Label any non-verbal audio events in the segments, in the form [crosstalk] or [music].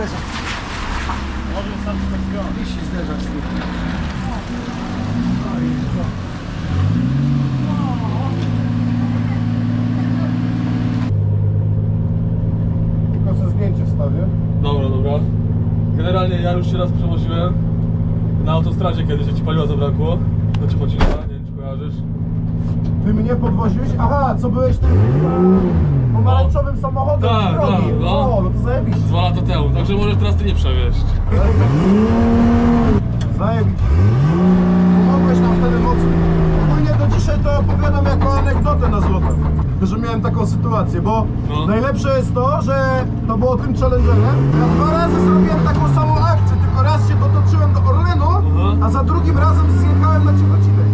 zderzak. Może wystarczy tak zrobić. Wisi zderzak z tym. Tylko zdjęcie wstawię. Dobra, dobra. Generalnie ja już się raz przewoziłem na autostradzie kiedyś, jak ci paliła zabrakło. Do Ciechocina, nie wiem czy kojarzysz. Ty mnie podwoziłeś? Aha, co byłeś tym e, pomarańczowym samochodem Tak, z drogi. tak, no. O, no to zajebiście. Dwa lata temu, także możesz teraz ty nie przewieźć. Zajebiście. Pomogłeś nam wtedy mocno. Ogólnie do dzisiaj to opowiadam jako anegdotę na złoto. Że miałem taką sytuację, bo No. najlepsze jest to, że to było tym challengerem. Ja dwa razy zrobiłem taką samą akcję, tylko raz się dotoczyłem do Orlenu, Aha. a za drugim razem zjechałem na Ciechocinek.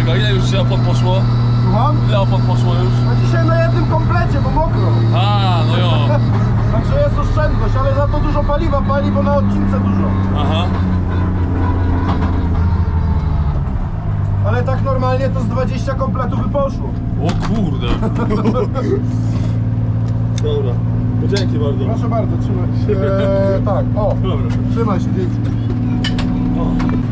No mega, ile już się opon poszło? Słucham? Ile opon poszło już? A dzisiaj na jednym komplecie, bo mokro. A, no jo. [laughs] Także jest oszczędność, ale za to dużo paliwa pali, bo na odcince dużo. Aha. Ale tak normalnie to z 20 kompletów by poszło. O kurde. [laughs] Dobra. Dzięki bardzo. Proszę bardzo, trzymaj się. Eee, [laughs] tak, o, Dobra. trzymaj się, dzięki. O.